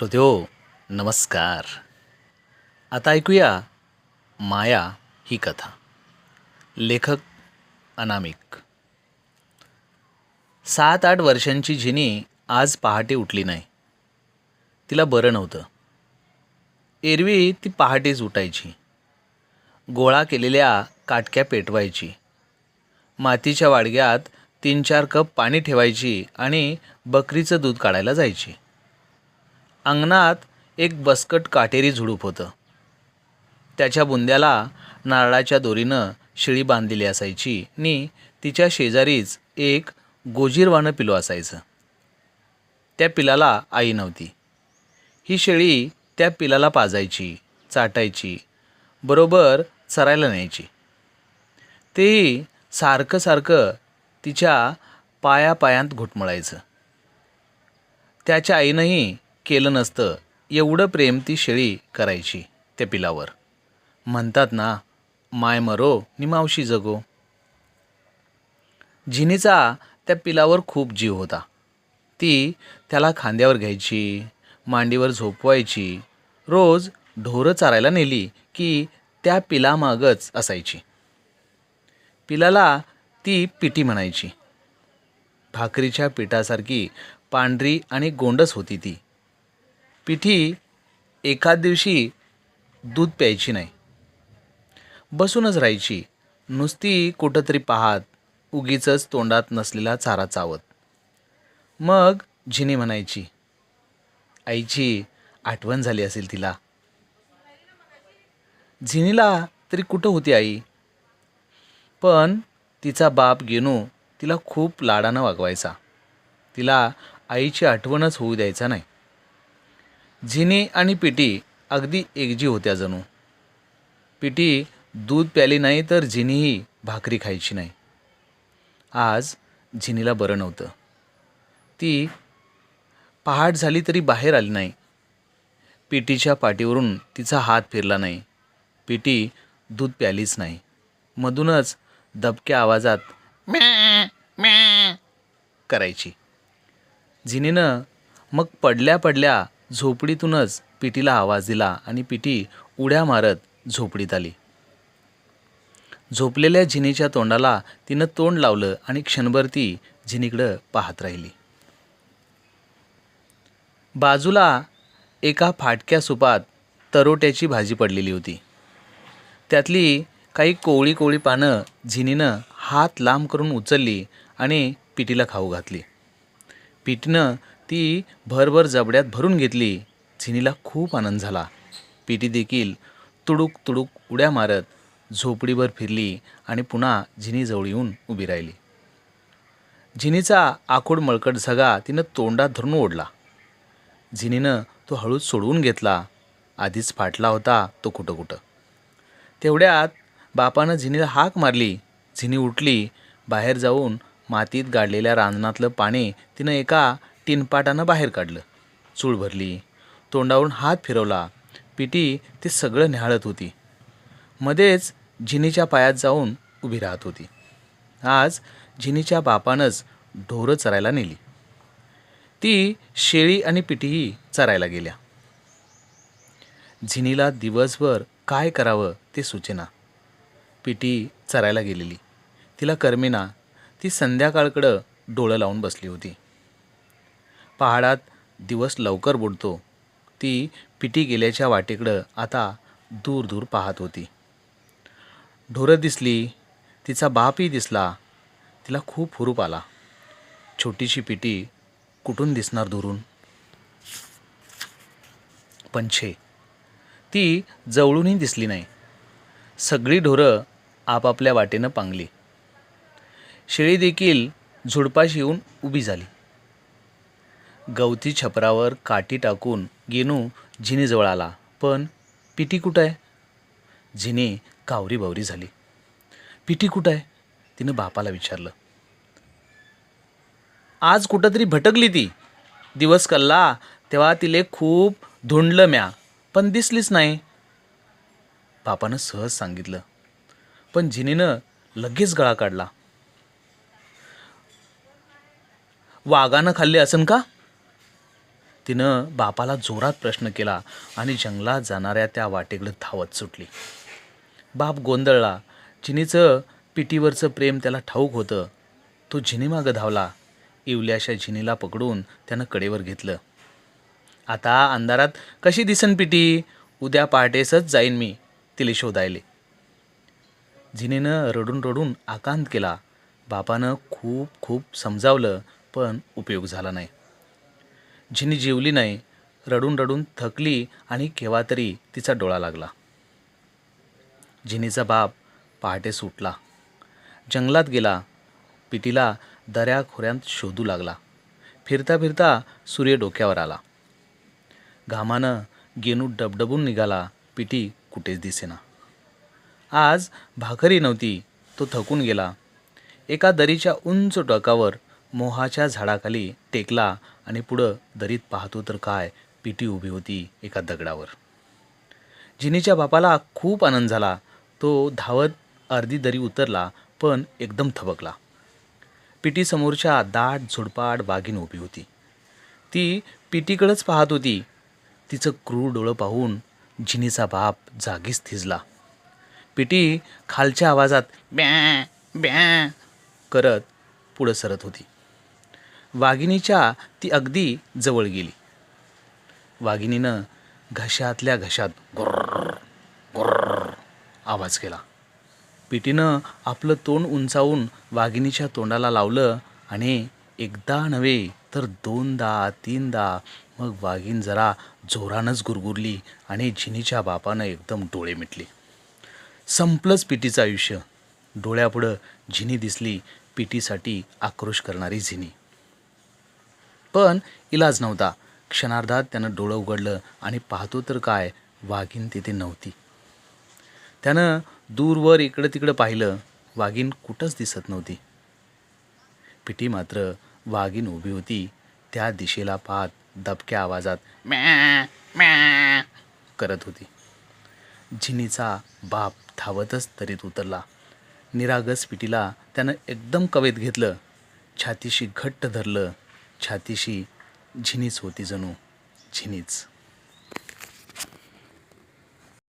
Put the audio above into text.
श्रोत्यो नमस्कार. आता ऐकूया माया ही कथा. लेखक अनामिक. सात आठ वर्षांची जिनी आज पहाटे उठली नाही. तिला बरं नव्हतं. एरवी ती पहाटेच उठायची. गोळा केलेल्या काटक्या पेटवायची. मातीच्या वाडग्यात तीन चार कप पाणी ठेवायची आणि बकरीचं दूध काढायला जायची. अंगणात एक बसकट काटेरी झुडूप होतं. त्याच्या बुंद्याला नारळाच्या दोरीनं शिळी बांधलेली असायची. आणि तिच्या शेजारीच एक गोजीरवानं पिलो असायचं. त्या पिलाला आई नव्हती. ही शेळी त्या पिलाला पाजायची चाटायची बरोबर चरायला न्यायची. तेही सारखं सारखं तिच्या पायापायांत घुटमळायचं. त्याच्या आईनंही केलं नसतं एवढं प्रेम ती शेळी करायची त्या पिलावर. म्हणतात ना माय मरो नि मावशी जगो. जिनीचा त्या पिलावर खूप जीव होता. ती त्याला खांद्यावर घ्यायची मांडीवर झोपवायची रोज ढोरं चारायला नेली की त्या पिलामागच असायची. पिलाला ती पिटी म्हणायची. भाकरीच्या पिठासारखी पांढरी आणि गोंडस होती ती. पिठी एखाद दिवशी दूध प्यायची नाही. बसूनच राहायची. नुसती कुठं तरी पाहात उगीचच तोंडात नसलेला चारा चावत. मग झिनी म्हणायची आईची आठवण झाली असेल तिला. झिनीला तरी कुठं होती आई? पण तिचा बाप गेनू तिला खूप लाडानं वागवायचा. तिला आईची आठवणच होऊ द्यायचा नाही. झिनी आणि पिटी अगदी एकजी होत्या जणू. पिटी दूध प्याली नाही तर झिनीही भाकरी खायची नाही. आज झिनीला बरं नव्हतं. ती पहाट झाली तरी बाहेर आली नाही. पिटीच्या पाठीवरून तिचा हात फिरला नाही. पिटी दूध प्यालीच नाही. मधूनच दबक्या आवाजात म्या म्या करायची. झिनीनं मग पडल्या पडल्या झोपडीतूनच पिटीला आवाज दिला आणि पिटी उड्या मारत झोपडीत आली. झोपलेल्या झिनीच्या तोंडाला तिनं तोंड लावलं आणि क्षणभर ती झिनीकडं पाहत राहिली. बाजूला एका फाटक्या सुपात तरोट्याची भाजी पडलेली होती. त्यातली काही कोवळी कोवळी पानं झिनीनं हात लांब करून उचलली आणि पिटीला खाऊ घातली. पिटीनं ती भरभर जबड्यात भरून घेतली. झिनीला खूप आनंद झाला. पिटी देखील तुडूक तुडूक उड्या मारत झोपडीवर फिरली आणि पुन्हा झिनीजवळ येऊन उभी राहिली. झिनीचा आखूड मळकट झगा तिनं तोंडात धरून ओढला. झिनीनं तो हळूच सोडवून घेतला. आधीच फाटला होता तो कुठं कुठं. तेवढ्यात बापानं झिनीला हाक मारली. झिनी उठली. बाहेर जाऊन मातीत गाडलेल्या रांजणातलं पाणी तिनं एका टिनपाटानं बाहेर काढलं. चूळ भरली. तोंडावरून हात फिरवला. पिटी ते सगळं न्याहाळत होती. मध्येच झिनीच्या पायात जाऊन उभी राहत होती. आज झिनीच्या बापानंच ढोरं चरायला नेली. ती शेळी आणि पिटीही चरायला गेल्या. झिनीला दिवसभर काय करावं ते सुचेना. पिटी चरायला गेलेली. तिला करमेना ती संध्याकाळकडं डोळं लावून बसली होती. पहाडात दिवस लवकर बुडतो. ती पिटी गेल्याच्या वाटेकडं आता दूर दूर पाहत होती. ढोरं दिसली तिचा बापही दिसला तिला खूप हुरूप आला. छोटीशी पिटी कुठून दिसणार दुरून? पण छे ती जवळूनही दिसली नाही. सगळी ढोरं आपापल्या वाटेनं पांगली. शेळी देखील झुडपाशी येऊन उभी झाली. गवती छपरावर काठी टाकून गेनू झिनीजवळ आला. पण पिटी कुठं आहे? झिनी कावरी बावरी झाली. पिटी कुठं आहे? तिनं बापाला विचारलं. आज कुठंतरी भटकली ती. दिवस कल्ला तेव्हा तिले खूप धुंडलं म्या पण दिसलीच नाही. बापानं सहज सांगितलं. पण झिनीनं लगेच गळा काढला. वाघानं खाल्ले असन का? तिनं बापाला जोरात प्रश्न केला आणि जंगलात जाणाऱ्या त्या वाटेकडे धावत सुटली. बाप गोंधळला. जिनीचं पिटीवरचं प्रेम त्याला ठाऊक होतं. तो झिनीमागं धावला. इवल्याशा झिनीला पकडून त्यानं कडेवर घेतलं. आता अंधारात कशी दिसन पिटी उद्या पहाटेसच जाईन मी तिले शोधायले. झिनीनं रडून रडून आकांत केला. बापानं खूप खूप समजावलं पण उपयोग झाला नाही. झिनी जेवली नाही रडून रडून थकली आणि केव्हा तरी तिचा डोळा लागला. झिनीचा बाप पहाटे सुटला. जंगलात गेला. पितीला दऱ्याखोऱ्यांत शोधू लागला. फिरता फिरता सूर्य डोक्यावर आला. घामानं गेनू डबडबून निघाला. पिटी कुठेच दिसेना. आज भाकरी नव्हती तो थकून गेला. एका दरीच्या उंच टोकावर मोहाच्या झाडाखाली टेकला आणि पुढं दरीत पाहतो तर काय पिटी उभी होती एका दगडावर. जिनीच्या बापाला खूप आनंद झाला. तो धावत अर्धी दरी उतरला पण एकदम थबकला. पिटी समोरच्या दाट झुडपाट बागीन उभी होती. ती पिटीकडंच पाहत होती. तिचं क्रूर डोळं पाहून जिनीचा बाप जागीच थिजला. पिटी खालच्या आवाजात ब्या ब्या करत पुढं सरत होती. वाघिणीच्या ती अगदी जवळ गेली. वाघिणीनं घशातल्या घशात गुर्र गुर्र आवाज केला. पिटीनं आपलं तोंड उंचावून वाघिणीच्या तोंडाला लावलं आणि एकदा नव्हे तर दोनदा तीनदा मग वाघीण जरा जोरानंच गुरगुरली आणि झिनीच्या बापानं एकदम डोळे मिटले. संपलंच पिटीचं आयुष्य. डोळ्यापुढं झिनी दिसली पिटीसाठी आक्रोश करणारी झिनी पण इलाज नव्हता. क्षणार्धात त्यानं डोळं उघडलं आणि पाहतो तर काय वाघीण तिथे नव्हती. त्यानं दूरवर इकडं तिकडं पाहिलं वाघीण कुठंच दिसत नव्हती. पिटी मात्र वाघीण उभी होती त्या दिशेला पाहत दबक्या आवाजात म्या म्या करत होती. झिनीचा बाप धावतच तरीत उतरला. निरागस पिटीला त्यानं एकदम कवेत घेतलं. छातीशी घट्ट धरलं. छातीशी झिनीच होती जणू झिनीच